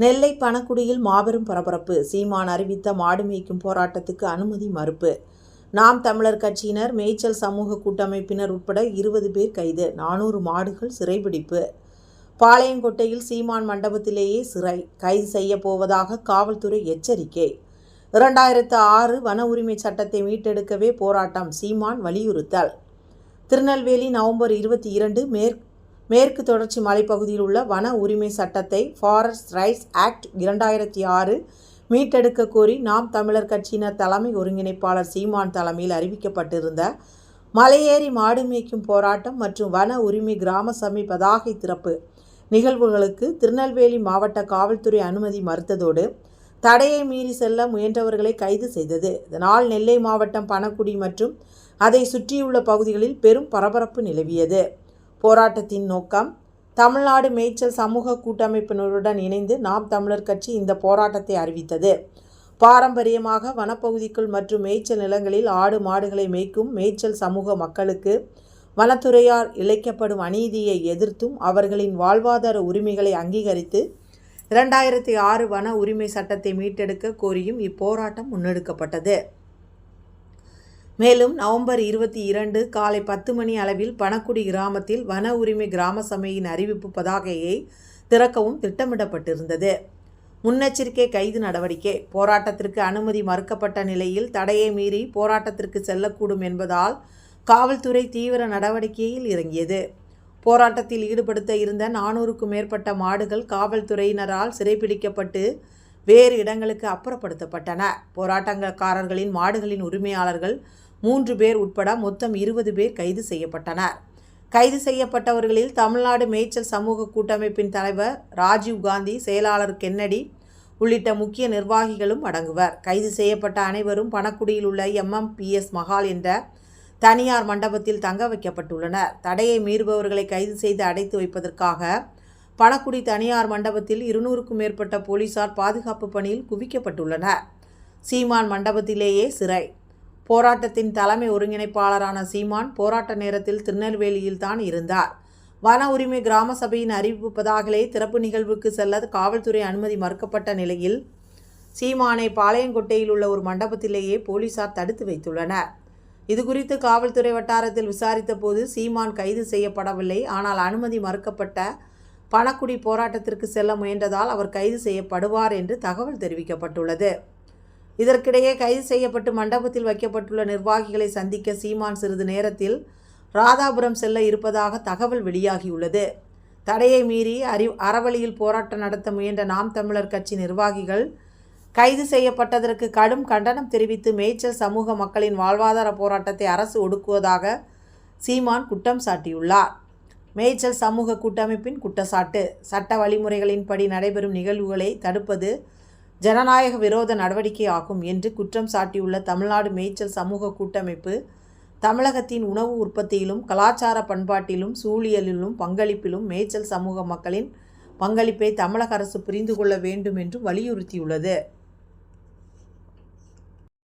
நெல்லை பணக்குடியில் மாபெரும் பரபரப்பு. சீமான் அறிவித்த மாடு மேய்க்கும் போராட்டத்துக்கு அனுமதி மறுப்பு. நாம் தமிழர் கட்சியினர் மேய்ச்சல் சமூக கூட்டமைப்பினர் உட்பட இருபது பேர் கைது. நானூறு மாடுகள் சிறைபிடிப்பு. பாளையங்கோட்டையில் சீமான் மண்டபத்திலேயே சிறை. கைது செய்ய போவதாக காவல்துறை எச்சரிக்கை. இரண்டாயிரத்து ஆறு வன உரிமை சட்டத்தை மீட்டெடுக்கவே போராட்டம். சீமான் வலியுறுத்தல். திருநெல்வேலி நவம்பர் இருபத்தி இரண்டு மேற்கு மேற்கு தொடர்ச்சி மலைப்பகுதியில் உள்ள வன உரிமை சட்டத்தை ஃபாரஸ்ட் ரைட்ஸ் ஆக்ட் இரண்டாயிரத்தி ஆறு மீட்டெடுக்க கோரி நாம் தமிழர் கட்சியினர் தலைமை ஒருங்கிணைப்பாளர் சீமான் தலைமையில் அறிவிக்கப்பட்டிருந்த மலையேறி மாடு மேய்க்கும் போராட்டம் மற்றும் வன உரிமை கிராம சபை பதாகை திறப்பு நிகழ்வுகளுக்கு திருநெல்வேலி மாவட்ட காவல்துறை அனுமதி மறுத்ததோடு தடையை மீறி செல்ல முயன்றவர்களை கைது செய்தது. இதனால் நெல்லை மாவட்டம் பணக்குடி மற்றும் அதை சுற்றியுள்ள பகுதிகளில் பெரும் பரபரப்பு நிலவியது. போராட்டத்தின் நோக்கம் தமிழ்நாடு மேய்ச்சல் சமூக கூட்டமைப்பினருடன் இணைந்து நாம் தமிழர் கட்சி இந்த போராட்டத்தை அறிவித்தது. பாரம்பரியமாக வனப்பகுதிக்குள் மற்றும் மேய்ச்சல் நிலங்களில் ஆடு மாடுகளை மேய்க்கும் மேய்ச்சல் சமூக மக்களுக்கு வனத்துறையார் இழைக்கப்படும் அநீதியை எதிர்த்தும் அவர்களின் வாழ்வாதார உரிமைகளை அங்கீகரித்து இரண்டாயிரத்தி ஆறு வன உரிமை சட்டத்தை மீட்டெடுக்க கோரியும் இப்போராட்டம் முன்னெடுக்கப்பட்டது. மேலும் நவம்பர் இருபத்தி இரண்டு காலை பத்து மணி அளவில் பணக்குடி கிராமத்தில் வன உரிமை கிராம சபையின் அறிவிப்பு பதாகையை திறக்கவும் திட்டமிடப்பட்டிருந்தது. முன்னெச்சரிக்கை கைது நடவடிக்கை. போராட்டத்திற்கு அனுமதி மறுக்கப்பட்ட நிலையில் தடையை மீறி போராட்டத்திற்கு செல்லக்கூடும் என்பதால் காவல்துறை தீவிர நடவடிக்கையில் இறங்கியது. போராட்டத்தில் ஈடுபடுத்த இருந்த நானூறுக்கும் மேற்பட்ட மாடுகள் காவல்துறையினரால் சிறைப்பிடிக்கப்பட்டு வேறு இடங்களுக்கு அப்புறப்படுத்தப்பட்டன. போராட்டக்காரர்களின் மாடுகளின் உரிமையாளர்கள் மூன்று பேர் உட்பட மொத்தம் இருபது பேர் கைது செய்யப்பட்டனர். கைது செய்யப்பட்டவர்களில் தமிழ்நாடு மேய்ச்சல் சமூக கூட்டமைப்பின் தலைவர் ராஜீவ் காந்தி செயலாளர் கென்னடி உள்ளிட்ட முக்கிய நிர்வாகிகளும் அடங்குவர். கைது செய்யப்பட்ட அனைவரும் பணக்குடியில் உள்ள எம்எம்பிஎஸ் மஹால் என்ற தனியார் மண்டபத்தில் தங்க வைக்கப்பட்டுள்ளனர். தடையை மீறுபவர்களை கைது செய்து அடைத்து வைப்பதற்காக பணக்குடி தனியார் மண்டபத்தில் இருநூறுக்கும் மேற்பட்ட போலீசார் பாதுகாப்பு பணியில் குவிக்கப்பட்டுள்ளனர். சீமான் மண்டபத்திலேயே சிறை. போராட்டத்தின் தலைமை ஒருங்கிணைப்பாளரான சீமான் போராட்ட நேரத்தில் திருநெல்வேலியில் தான் இருந்தார். வன உரிமை கிராம சபையின் அறிவிப்பதாகலே திறப்பு நிகழ்வுக்கு செல்ல காவல்துறை அனுமதி மறுக்கப்பட்ட நிலையில் சீமானை பாளையங்கோட்டையில் உள்ள ஒரு மண்டபத்திலேயே போலீசார் தடுத்து வைத்துள்ளனர். இதுகுறித்து காவல்துறை வட்டாரத்தில் விசாரித்த போது சீமான் கைது செய்யப்படவில்லை. ஆனால் அனுமதி மறுக்கப்பட்ட பணக்குடி போராட்டத்திற்கு செல்ல முயன்றதால் அவர் கைது செய்யப்படுவார் என்று தகவல் தெரிவிக்கப்பட்டுள்ளது. இதற்கிடையே கைது செய்யப்பட்டு மண்டபத்தில் வைக்கப்பட்டுள்ள நிர்வாகிகளை சந்திக்க சீமான் சிறிது நேரத்தில் ராதாபுரம் செல்ல இருப்பதாக தகவல் வெளியாகியுள்ளது. தடையை மீறி அறி அறவழியில் போராட்டம் நடத்த முயன்ற நாம் தமிழர் கட்சி நிர்வாகிகள் கைது செய்யப்பட்டதற்கு கடும் கண்டனம் தெரிவித்து மேய்ச்சல் சமூக மக்களின் வாழ்வாதார போராட்டத்தை அரசு ஒடுக்குவதாக சீமான் குற்றம் சாட்டியுள்ளார். மேய்ச்சல் சமூக கூட்டமைப்பின் குற்றச்சாட்டு சட்ட வழிமுறைகளின்படி நடைபெறும் நிகழ்வுகளை தடுப்பது ஜனநாயக விரோத நடவடிக்கை ஆகும் என்று குற்றம் சாட்டியுள்ள தமிழ்நாடு மேய்ச்சல் சமூக கூட்டமைப்பு தமிழகத்தின் உணவு உற்பத்தியிலும் கலாச்சார பண்பாட்டிலும் சூழியலிலும் பங்களிப்பிலும் மேய்ச்சல் சமூக மக்களின் பங்களிப்பை தமிழக அரசு புரிந்து கொள்ள வேண்டும் என்று வலியுறுத்தியுள்ளது.